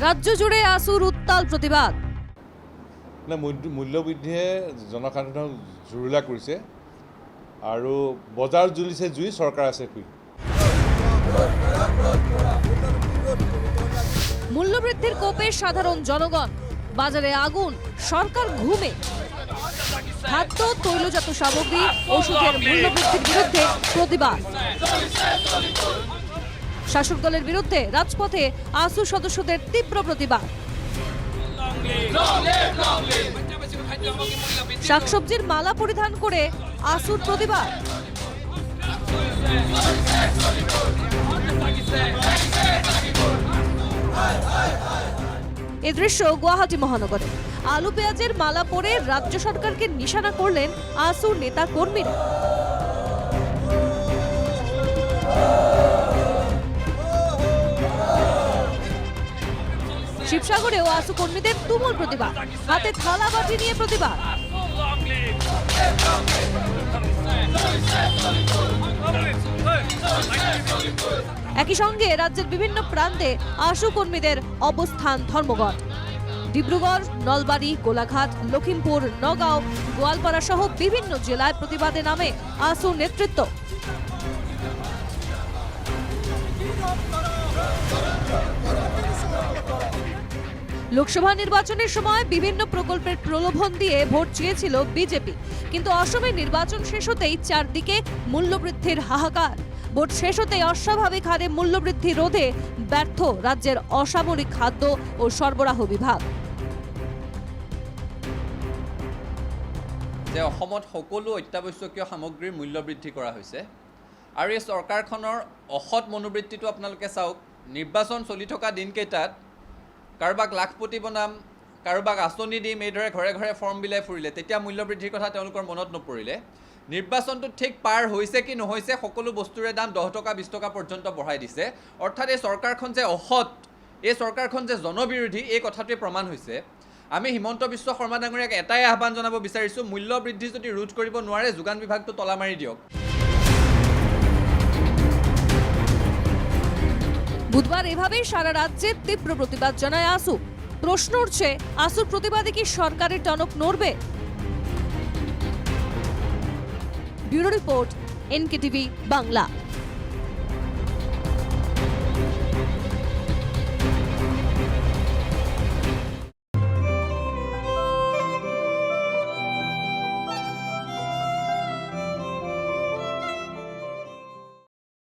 রাজ্য জুড়ে আসুর উত্তাল প্রতিবাদ। মূল্য- মূল্যবৃদ্ধিয়ে জনসাধাৰণক জুৰুলা কৰিছে আৰু বজাৰ জ্বলিছে জুই চৰকাৰ আছে শুই মূল্যবৃদ্ধির কোপে সাধারণ জনগণ। বাজারে আগুন সরকার ঘুমে। খাদ্য, তৈলজাত সামগ্রী, ওষুধের মূল্যবৃদ্ধির বিরুদ্ধে প্রতিবাদ। শাসক দলের বিরুদ্ধে রাজপথে আসু সদস্যদের তীব্র প্রতিবাদ। শাকসবজির মালা পরিধান করে আসুর প্রতিবাদ। এ দৃশ্য গুয়াহাটি মহানগরে। আলু পেঁয়াজের মালা পরে রাজ্য সরকারকে নিশানা করলেন আসুর নেতা কর্মীরা। শিবসাগরেও আসু কর্মীদের তুমুল প্রতিবাদ। হাতে থালা বাটি নিয়ে প্রতিবাদ। একই সঙ্গে রাজ্যের বিভিন্ন প্রান্তে আশু কর্মীদের অবস্থান ধর্মঘট। ডিব্রুগড়, নলবাড়ি, গোলাঘাট লখিমপুর নগাঁও, গোয়ালপাড়া সহ বিভিন্ন জেলায় প্রতিবাদে নামে আসু নেতৃত্ব। লোকসভা নির্বাচনের সময় বিভিন্ন প্রকল্পের প্রলোভন দিয়ে ভোট চেয়েছিল বিজেপি। কিন্তু অসমের নির্বাচন শেষ হতেই চারদিকে মূল্যবৃদ্ধির হাহাকার। ভোট শেষ হতেই অস্বাভাবিক হারে মূল্যবৃদ্ধি রোধে ব্যর্থ রাজ্যের অসামরিক খাদ্য ও সরবরাহ বিভাগ। যে অসমত সকলো অত্যাৱশ্যকীয় সামগ্ৰীৰ মূল্য বৃদ্ধি কৰা হৈছে আৰু এই চৰকাৰখনৰ অসৎ মনোবৃত্তিটো আপোনালোকে চাওক, নিৰ্বাচন চলি থকা দিনকেইটাত কাৰোবাক লাখপতি বনাম কাৰোবাক আঁচনি দিম এইদৰে ঘৰে ঘৰে ফৰ্ম বিলাই ফুৰিলে তেতিয়া মূল্য বৃদ্ধিৰ কথা তেওঁলোকৰ মনত নপৰিলে। নিৰ্বাচনটো ঠিক পাৰ হৈছে কি নহৈছে সকলো বস্তুৰে দাম দহ টকা বিছ টকা পৰ্যন্ত বঢ়াই দিছে। অৰ্থাৎ এই চৰকাৰখন যে অসৎ এই চৰকাৰখন যে জনবিৰোধী এই কথাটোৱে প্ৰমাণ হৈছে। আমি হিমন্ত বিশ্ব শৰ্মা ডাঙৰীয়াক এটাই আহ্বান জনাব বিচাৰিছোঁ মূল্য বৃদ্ধি যদি ৰোধ কৰিব নোৱাৰে যোগান বিভাগটো তলা মাৰি দিয়ক। বুধবাৰ এভাবেই সাৰা ৰাজ্যে তীব্ৰ প্ৰতিবাদ জানায় আসু প্রশ্ন উঠছে আসুর প্রতিবাদে কি সরকারের টনক নড়বে? Bureau report NKTV Bangla.